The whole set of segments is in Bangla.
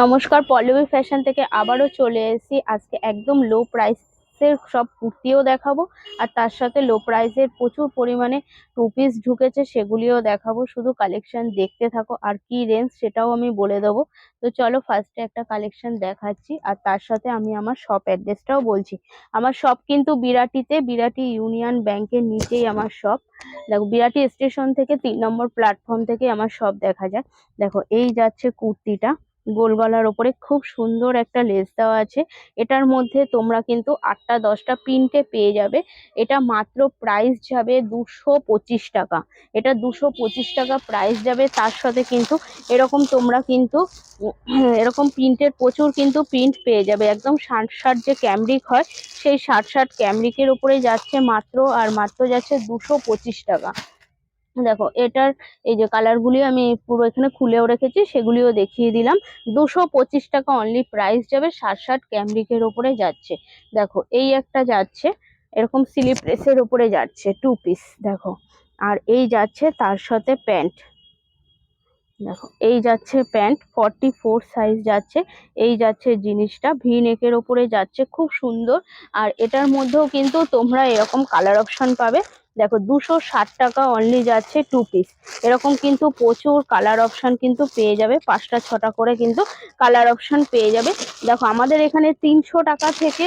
নমস্কার, পল্লবী ফ্যাশন থেকে আবারও চলে এসেছি। আজকে একদম লো প্রাইসের সব কুর্তিও দেখাবো, আর তার সাথে লো প্রাইসের প্রচুর পরিমাণে টু পিস ঢুকেছে, সেগুলিও দেখাবো। শুধু কালেকশন দেখতে থাকো, আর কি রেঞ্জ সেটাও আমি বলে দেবো। তো চলো ফার্স্টে একটা কালেকশন দেখাচ্ছি, আর তার সাথে আমি আমার শপ অ্যাড্রেসটাও বলছি। আমার শপ কিন্তু বিরাটিতে, বিরাটি ইউনিয়ন ব্যাংকের নিচেই আমার শপ দেখো, বিরাটি স্টেশন থেকে তিন নম্বর প্ল্যাটফর্ম থেকে আমার শপ দেখা যায়। দেখো, এই যাচ্ছে কুর্তিটা। গোল গলার ওপরে খুব সুন্দর একটা লেস দেওয়া আছে। এটার মধ্যে তোমরা কিন্তু আটটা দশটা প্রিন্টে পেয়ে যাবে। এটা মাত্র প্রাইস যাবে দুশো পঁচিশ টাকা। এটা দুশো পঁচিশ টাকা প্রাইস যাবে, তার সাথে কিন্তু এরকম তোমরা কিন্তু এরকম প্রিন্টের প্রচুর কিন্তু প্রিন্ট পেয়ে যাবে। একদম ষাট ষাট যে ক্যামরিক হয়, সেই ষাট ষাট ক্যামরিকের উপরে যাচ্ছে মাত্র, আর মাত্র যাচ্ছে দুশো পঁচিশ টাকা। দেখো, এটার এই যে কালার গুলি আমি পুরো এখানে খুলেও রেখেছি, সেগুলিও দেখিয়ে দিলাম। দুশো পঁচিশ টাকা অনলি প্রাইস যাবে ষাট ষাট ক্যামরিকের ওপরে যাচ্ছে। দেখো, এই একটা যাচ্ছে, এরকম স্লিপ প্রেসের ওপরে যাচ্ছে টু পিস দেখো। আর এই যাচ্ছে তার সাথে প্যান্ট দেখো, এই যাচ্ছে প্যান্ট ফর্টি ফোর সাইজ যাচ্ছে। এই যাচ্ছে জিনিসটা ভি নেকের ওপরে যাচ্ছে, খুব সুন্দর। আর এটার মধ্যেও কিন্তু তোমরা এরকম কালার অপশন পাবে। দেখো, দুশো ষাট টাকা অনলি যাচ্ছে টু পিস এরকম কিন্তু প্রচুর কালার অপশান কিন্তু পেয়ে যাবে, পাঁচটা ছটা করে কিন্তু কালার অপশান পেয়ে যাবে। দেখো, আমাদের এখানে তিনশো টাকা থেকে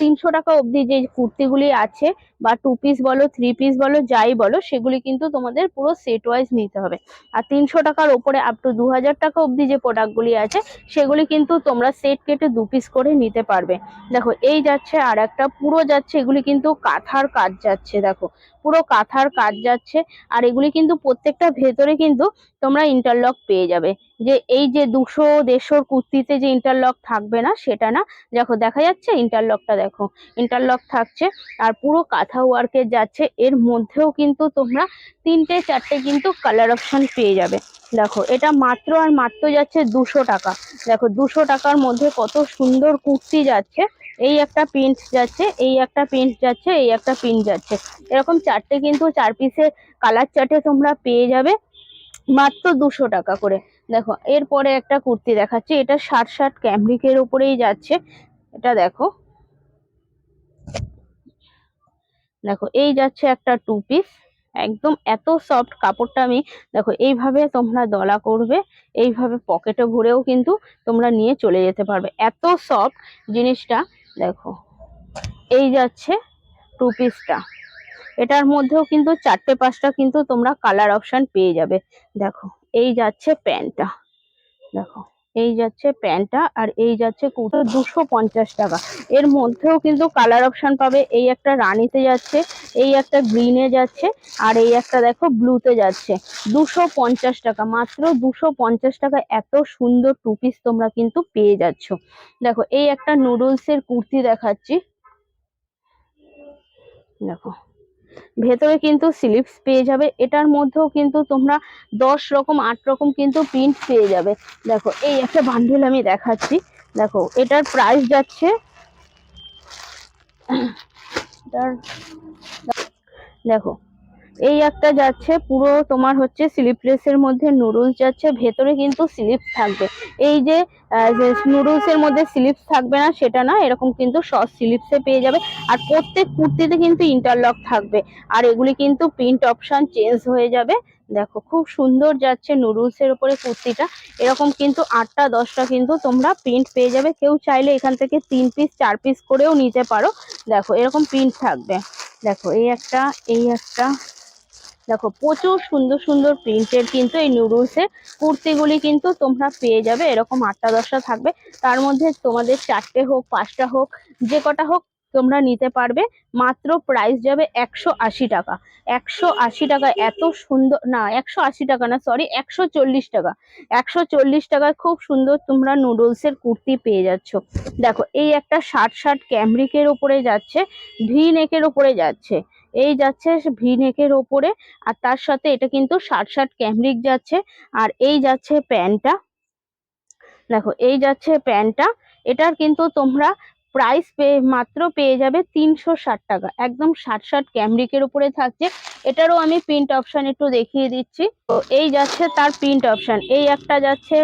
তিনশো টাকা অবধি যে কুর্তিগুলি আছে বা টু পিস বলো থ্রি পিস বলো, যাই বলো, সেগুলি কিন্তু তোমাদের পুরো সেট ওয়াইজ নিতে হবে। আর তিনশো টাকার ওপরে আপ টু দু হাজার টাকা অবধি যে প্রোডাক্টগুলি আছে, সেগুলি কিন্তু তোমরা সেট কেটে দু পিস করে নিতে পারবে। দেখো, এই যাচ্ছে আর একটা, পুরো যাচ্ছে, এগুলি কিন্তু কাঁথার কাজ যাচ্ছে, দেখো। পুরো কাঁথার কাজ যাচ্ছে, আর এগুলি কিন্তু প্রত্যেকটা ভেতরে কিন্তু তোমরা ইন্টারলক পেয়ে যাবে। যে এই যে দুশো দেড়শোর কুর্তিতে যে ইন্টারলক থাকবে না, সেটা না। দেখো, দেখা যাচ্ছে ইন্টারলকটা দেখো ইন্টারলক থাকছে আর পুরো কাঁথা ওয়ার্কের যাচ্ছে। এর মধ্যেও কিন্তু তোমরা তিনটে, চারটে কিন্তু কালার অপশন পেয়ে যাবে। দেখো, এটা মাত্র আর মাত্র যাচ্ছে দুশো টাকা। দেখো, দুশো টাকার মধ্যে কত সুন্দর কুর্তি যাচ্ছে। এই একটা প্রিন্ট যাচ্ছে, এই একটা প্রিন্ট যাচ্ছে, এই একটা প্রিন্ট যাচ্ছে। এরকম চারটে কিন্তু চার পিসের কালার চার্টে তোমরা পেয়ে যাবে মাত্র দুশো টাকা করে। দেখো, এরপরে একটা কুর্তি দেখাচ্ছি, এটা ষাট ষাট ক্যামরিকের উপরেই যাচ্ছে, এটা দেখো। দেখো, এই যাচ্ছে একটা টু পিস একদম এত সফট কাপড়টা আমি, দেখো, এইভাবে তোমরা দলা করবে, এইভাবে পকেটে ভরেও কিন্তু তোমরা নিয়ে চলে যেতে পারবে। এত সফট জিনিসটা, দেখো, এই যাচ্ছে টু পিসটা এটার মধ্যেও কিন্তু চারটে পাঁচটা কিন্তু তোমরা কালার অপশন পেয়ে যাবে, দেখো। এই যাচ্ছে প্যান্টটা। দেখো, এই যাচ্ছে প্যান্টটা আর এই যাচ্ছে কুর্তা। দুশো পঞ্চাশ টাকা। এর মধ্যেও কিন্তু কালার অপশন পাবে। এই একটা রানিতে যাচ্ছে, এই একটা গ্রিনে যাচ্ছে আর এই একটা দেখো ব্লুতে যাচ্ছে। দুশো পঞ্চাশ টাকা, মাত্র দুশো পঞ্চাশ টাকা। এত সুন্দর টু পিস তোমরা কিন্তু পেয়ে যাচ্ছ। দেখো, এই একটা নুডলস এর কুর্তি দেখাচ্ছি। দেখো ভেতরে কিন্তু স্লিপস পেয়ে যাবে, এটার মধ্যেও কিন্তু তোমরা দশ রকম, আট রকম কিন্তু প্রিন্ট পেয়ে যাবে। দেখো, এই একটা বান্ডিল আমি দেখাচ্ছি। দেখো, এটার প্রাইস যাচ্ছে, এটার, দেখো এই একটা যাচ্ছে, পুরো তোমার হচ্ছে স্লিপলেস এর মধ্যে নুডলস যাচ্ছে, ভেতরে কিন্তু স্লিপস থাকবে। এই যে নুডলস এর মধ্যে স্লিপস থাকবে না, সেটা না, এরকম কিন্তু শর্ট স্লিপসে পেয়ে যাবে। আর প্রত্যেক কুর্তিতে কিন্তু ইন্টারলক থাকবে। আর এগুলি কিন্তু প্রিন্ট অপশন চেঞ্জ হয়ে যাবে। দেখো, খুব সুন্দর যাচ্ছে নুডলস এর উপরে কুর্তিটা। এরকম কিন্তু আটটা, দশটা কিন্তু তোমরা প্রিন্ট পেয়ে যাবে। কেউ চাইলে এখান থেকে তিন পিস চার পিস করেও নিতে পারো। দেখো, এরকম প্রিন্ট থাকবে। দেখো, এই একটা এই একটা। দেখো, প্রচুর সুন্দর সুন্দর প্রিন্টের কিন্তু এই নুডলসের কুর্তিগুলি কিন্তু তোমরা পেয়ে যাবে। এরকম আটটা দশটা থাকবে। তার মধ্যে তোমাদের চারটে হোক, পাঁচটা হোক, যে কটা হোক তোমরা নিতে পারবে। মাত্র প্রাইস যাবে একশো আশি টাকা। একশো আশি টাকা এত সুন্দর, না, একশো আশি টাকা না সরি একশো চল্লিশ টাকা। একশো চল্লিশ টাকায় খুব সুন্দর তোমরা নুডলসের কুর্তি পেয়ে যাচ্ছ। দেখো, এই একটা ষাট ষাট ক্যামরিকের ওপরে যাচ্ছে ভি নেকের ওপরে যাচ্ছে। এই যাচ্ছে ভি নেকের ওপরে আর তার সাথে এটা কিন্তু ষাট ষাট ক্যামরিক যাচ্ছে আর এই যাচ্ছে প্যান্টটা। দেখো, এই যাচ্ছে প্যান্টটা। এটার কিন্তু তোমরা প্রাইস পেয়ে মাত্র পেয়ে যাবে তিনশো ষাট টাকা। একদম ষাট ষাট ক্যামরিকের উপরে থাকছে। এটারও আমি প্রিন্ট অপশন একটু দেখিয়ে দিচ্ছি। তো এই যাচ্ছে তার প্রিন্ট অপশন এই একটা যাচ্ছে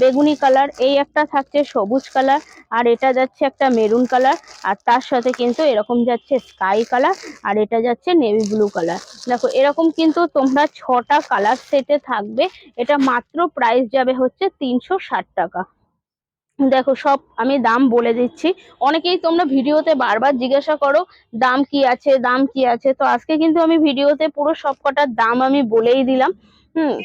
বেগুনি কালার এই একটা থাকছে সবুজ কালার আর এটা যাচ্ছে একটা মেরুন কালার আর তার সাথে কিন্তু এরকম যাচ্ছে স্কাই কালার আর এটা যাচ্ছে নেভি ব্লু কালার দেখো, এরকম কিন্তু তোমরা ছটা কালার সেটে থাকবে। এটা মাত্র প্রাইস যাবে হচ্ছে তিনশো ষাট টাকা। দেখো সব আমি দাম বলে দিচ্ছি। অনেকেই তোমরা ভিডিওতে বারবার জিজ্ঞাসা করো, দাম কি আছে, দাম কি আছে? তো আজকে কিন্তু আমি ভিডিওতে পুরো সব কটার দাম আমি বলেই দিলাম। হুম,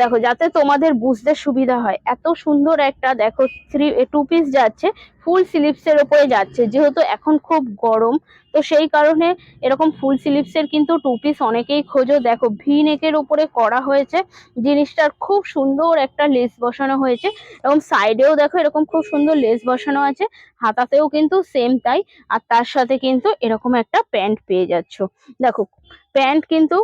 দেখো, যাতে তোমাদের বুঝতে সুবিধা হয়। এত সুন্দর একটা, দেখো থ্রি টু পিস যাচ্ছে ফুল স্লিভসের ওপরে যাচ্ছে, যেহেতু এখন খুব গরম, তো সেই কারণে এরকম ফুল স্লিভসের কিন্তু টু পিস অনেকেই খোঁজো। দেখো ভি নেকের উপরে করা হয়েছে, জিনিসটার খুব সুন্দর একটা লেস বসানো হয়েছে, এবং সাইডেও দেখো, এরকম খুব সুন্দর লেস বসানো আছে, হাতাতেও কিন্তু সেম তাই, আর তার সাথে কিন্তু এরকম একটা প্যান্ট পেয়ে যাচ্ছ। দেখো, প্যান্ট কিন্তু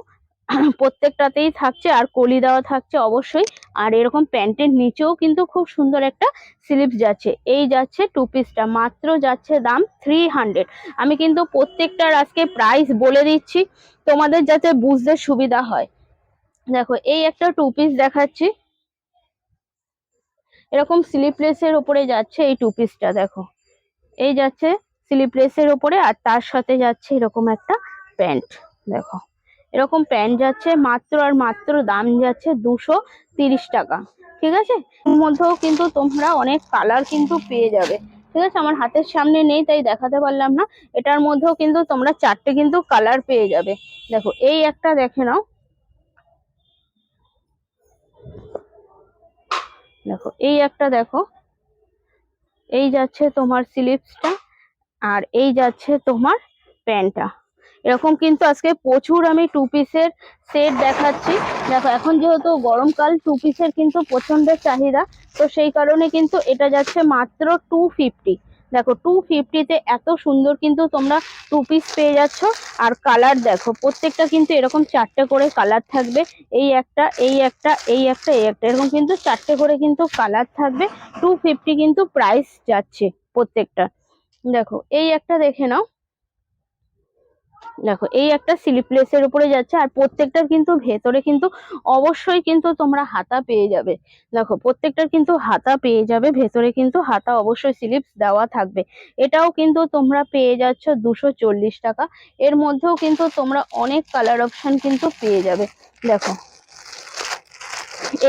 প্রত্যেকটাতেই থাকছে, আর কলি দেওয়া থাকছে অবশ্যই। আর এরকম প্যান্টের নিচেও কিন্তু খুব সুন্দর একটা স্লিপ যাচ্ছে। এই যাচ্ছে টু পিসটা মাত্র যাচ্ছে দাম থ্রি হান্ড্রেড আমি কিন্তু প্রত্যেকটার আজকে প্রাইস বলে দিচ্ছি, তোমাদের যাতে বুঝতে সুবিধা হয়। দেখো, এই একটা টু পিস দেখাচ্ছি। এরকম স্লিপলেসের উপরে যাচ্ছে এই টু পিসটা দেখো। এই যাচ্ছে স্লিপলেসের উপরে আর তার সাথে যাচ্ছে এরকম একটা প্যান্ট, দেখো। এরকম প্যান্ট যাচ্ছে, মাত্র আর মাত্র দাম যাচ্ছে দুশো তিরিশ টাকা। ঠিক আছে? এর মধ্যেও কিন্তু তোমরা অনেক কালার কিন্তু পেয়ে যাবে। ঠিক আছে? আমার হাতের সামনে নেই, তাই দেখাতে পারলাম না। এটার মধ্যেও কিন্তু তোমরা চারটে কিন্তু কালার পেয়ে যাবে। দেখো, এই একটা দেখে নাও। দেখো, এই একটা দেখো। এই যাচ্ছে তোমার স্লিপসটা আর এই যাচ্ছে তোমার প্যান্টটা। এরকম কিন্তু আজকে প্রচুর আমি টু পিসের সেট দেখাচ্ছি। দেখো, এখন যেহেতু গরমকাল টু পিসের কিন্তু প্রচণ্ড চাহিদা, তো সেই কারণে কিন্তু এটা যাচ্ছে মাত্র টু ফিফটি দেখো টু ফিফটিতে এত সুন্দর কিন্তু তোমরা টু পিস পেয়ে যাচ্ছ। আর কালার দেখো, প্রত্যেকটা কিন্তু এরকম চারটে করে কালার থাকবে। এই একটা এই একটা এই একটা এই একটা, এরকম কিন্তু চারটে করে কিন্তু কালার থাকবে। টু ফিফটি কিন্তু প্রাইস যাচ্ছে প্রত্যেকটা। দেখো, এই একটা দেখে নাও। দেখো, এই একটা স্লিপলেসের উপরে যাচ্ছে আর প্রত্যেকটার কিন্তু ভেতরে কিন্তু অবশ্যই কিন্তু তোমরা হাতা পেয়ে যাবে। দেখো, প্রত্যেকটার কিন্তু হাতা পেয়ে যাবে, ভেতরে কিন্তু হাতা অবশ্যই স্লিপস দেওয়া থাকবে। এটাও কিন্তু তোমরা পেয়ে যাচ্ছ দুশো টাকা। এর মধ্যেও কিন্তু তোমরা অনেক কালার অপশন কিন্তু পেয়ে যাবে। দেখো,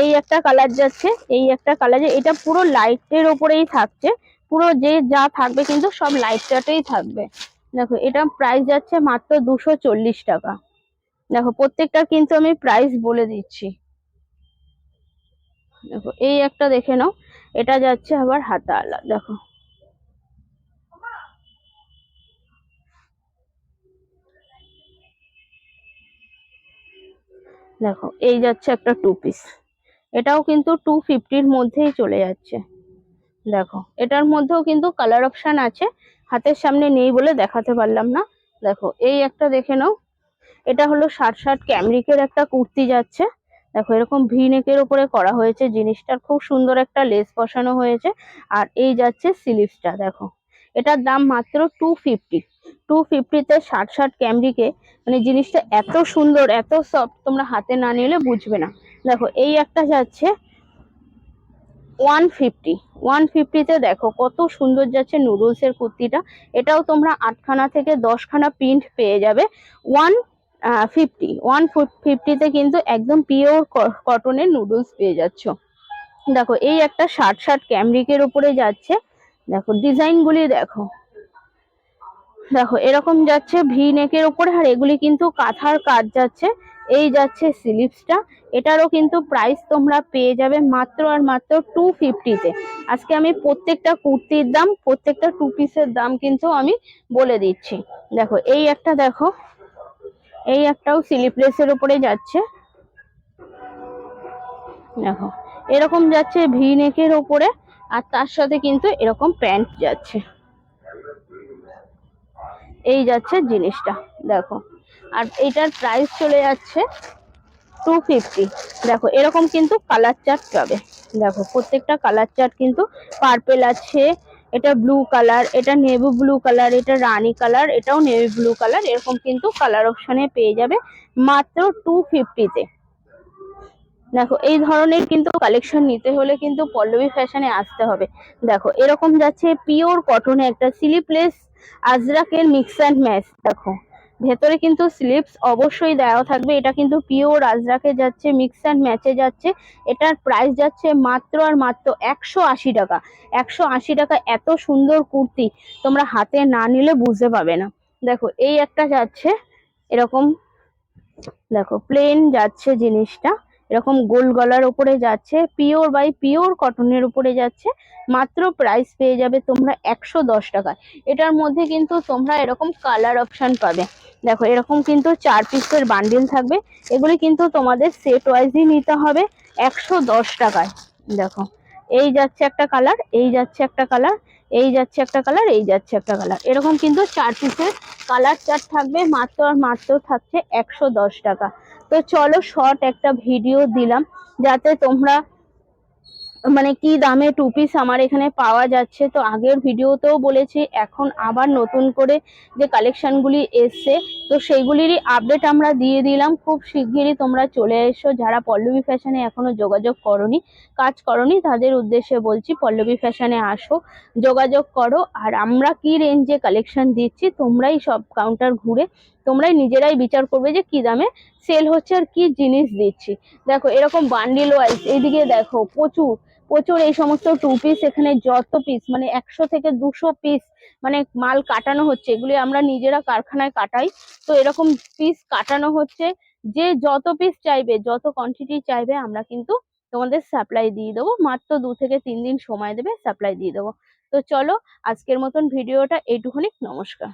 এই একটা কালার যাচ্ছে, এই একটা কালার এটা পুরো লাইটের ওপরেই থাকছে। পুরো যে যা থাকবে কিন্তু সব লাইট চার্টেই থাকবে। দেখো, এটা প্রাইস যাচ্ছে মাত্র দুশো চল্লিশ টাকা। দেখো, প্রত্যেকটা কিন্তু আমি প্রাইস বলে দিচ্ছি। দেখো, এই একটা দেখে নাও, এটা যাচ্ছে আবার হাতা আলা দেখো। দেখো, এই যাচ্ছে একটা টু পিস এটাও কিন্তু টু ফিফটির মধ্যেই চলে যাচ্ছে। দেখো, এটার মধ্যেও কিন্তু কালার অপশন আছে। হাতের সামনে নেই বলে দেখাতে পারলাম না। দেখো, এই একটা দেখে নাও। এটা হলো ষাট ষাট ক্যামরিকের একটা কুর্তি যাচ্ছে। দেখো, এরকম ভি নেকের উপরে করা হয়েছে। জিনিসটার খুব সুন্দর একটা লেস বসানো হয়েছে। আর এই যাচ্ছে স্লিভসটা দেখো। এটার দাম মাত্র টু ফিফটি টু ফিফটিতে ষাট ষাট ক্যামরিকে মানে জিনিসটা এত সুন্দর, এত সফট তোমরা হাতে না নিলে বুঝবে না। দেখো, এই একটা যাচ্ছে ওয়ান ফিফটি, ওয়ান ফিফটিতে দেখো কত সুন্দর যাচ্ছে নুডলসের কুর্তিটা। এটাও তোমরা আটখানা থেকে দশখানা প্রিন্ট পেয়ে যাবে। ওয়ান ফিফটি, ওয়ান ফিফটিতে কিন্তু একদম পিওর কটনের নুডলস পেয়ে যাচ্ছ। দেখো এই একটা শার্ট শার্ট ক্যামরিকের উপরে যাচ্ছে। দেখো ডিজাইনগুলি দেখো। দেখো এরকম যাচ্ছে ভি নেকের উপরে আর এগুলি কিন্তু কাঁথার কাজ যাচ্ছে। এই যাচ্ছে স্লিভসটা এটারও কিন্তু প্রাইস তোমরা পেয়ে যাবে মাত্র আর মাত্র টু ফিফটিতে আজকে আমি প্রত্যেকটা কুর্তির দাম, প্রত্যেকটা টু পিসের দাম কিন্তু আমি বলে দিচ্ছি। দেখো, এই একটা দেখো, এই একটাও স্লিপলেসের উপরে যাচ্ছে। দেখো, এরকম যাচ্ছে ভি নেকের ওপরে আর তার সাথে কিন্তু এরকম প্যান্ট যাচ্ছে। এই যাচ্ছে জিনিসটা, দেখো। আর এটার প্রাইস চলে যাচ্ছে টু ফিফটি দেখো, এরকম কিন্তু কালার চার্ট পাবে। দেখো, প্রত্যেকটা কালার চার্ট কিন্তু পার্পেল আছে, এটা ব্লু কালার এটা নেভি ব্লু কালার এটা রানী কালার এটাও নেভি ব্লু কালার এরকম কিন্তু কালার অপশনে পেয়ে যাবে মাত্র টু ফিফটিতে দেখো, এই ধরনের কিন্তু কালেকশন নিতে হলে কিন্তু পল্লবী ফ্যাশনে আসতে হবে। দেখো, এরকম যাচ্ছে পিওর কটনে একটা স্লিপলেস আজরাকের মিক্স অ্যান্ড ম্যাচ দেখো। ভেতরে কিন্তু স্লিপস অবশ্যই দেওয়া থাকবে। এটা কিন্তু পিওর আজরাকে যাচ্ছে মিক্স অ্যান্ড ম্যাচে যাচ্ছে। এটার প্রাইস যাচ্ছে মাত্র আর মাত্র একশো আশি টাকা। একশো আশি টাকা এত সুন্দর কুর্তি তোমরা হাতে না নিলে বুঝতে পাবে না। দেখো, এই একটা যাচ্ছে, এরকম, দেখো প্লেন যাচ্ছে জিনিসটা। এরকম গোল গলার উপরে যাচ্ছে, পিওর বাই পিওর কটনের উপরে যাচ্ছে, মাত্র প্রাইস পেয়ে যাবে তোমরা একশো দশ টাকায়। এটার মধ্যে কিন্তু তোমরা এরকম কালার অপশান পাবে। দেখো, এরকম কিন্তু চার পিসের বান্ডিল থাকবে। এগুলি কিন্তু তোমাদের সেট ওয়াইজই নিতে হবে একশো দশ টাকায়। দেখো, এই যাচ্ছে একটা কালার এই যাচ্ছে একটা কালার এই যাচ্ছে একটা কালার এই যাচ্ছে একটা কালার এরকম কিন্তু চার পিসের কালার চার থাকবে, মাত্র আর মাত্র থাকছে একশো দশ টাকা। তো চলো শর্ট একটা ভিডিও দিলাম, যাতে তোমরা মানে কি দামে টু পিস আমার এখানে পাওয়া যাচ্ছে। তো আগের ভিডিওতেও বলেছি, এখন আবার নতুন করে যে কালেকশনগুলি এসছে, তো সেইগুলিরই আপডেট আমরা দিয়ে দিলাম। খুব শিগগিরই তোমরা চলে এসো যারা পল্লবী ফ্যাশনে এখনও যোগাযোগ করনি, কাজ করনি, তাদের উদ্দেশ্যে বলছি পল্লবী ফ্যাশনে আসো, যোগাযোগ করো। আর আমরা কি রেঞ্জে কালেকশন দিচ্ছি, তোমরাই সব কাউন্টার ঘুরে তোমরাই নিজেরাই বিচার করবে যে কি দামে সেল হচ্ছে আর কি জিনিস দিচ্ছি। দেখো, এরকম বান্ডিল ওয়াইজ এইদিকে দেখো, প্রচুর প্রচুর এই সমস্ত টু পিস এখানে যত পিস মানে একশো থেকে দুশো পিস মানে মাল কাটানো হচ্ছে, এগুলি আমরা নিজেরা কারখানায় কাটাই। তো এরকম পিস কাটানো হচ্ছে, যে যত পিস চাইবে, যত কোয়ান্টিটি চাইবে, আমরা কিন্তু তোমাদের সাপ্লাই দিয়ে দেবো। মাত্র দু থেকে তিন দিন সময় দেবে সাপ্লাই দিয়ে দেবো। তো চলো, আজকের মতন ভিডিওটা এইটুকুনি, নমস্কার।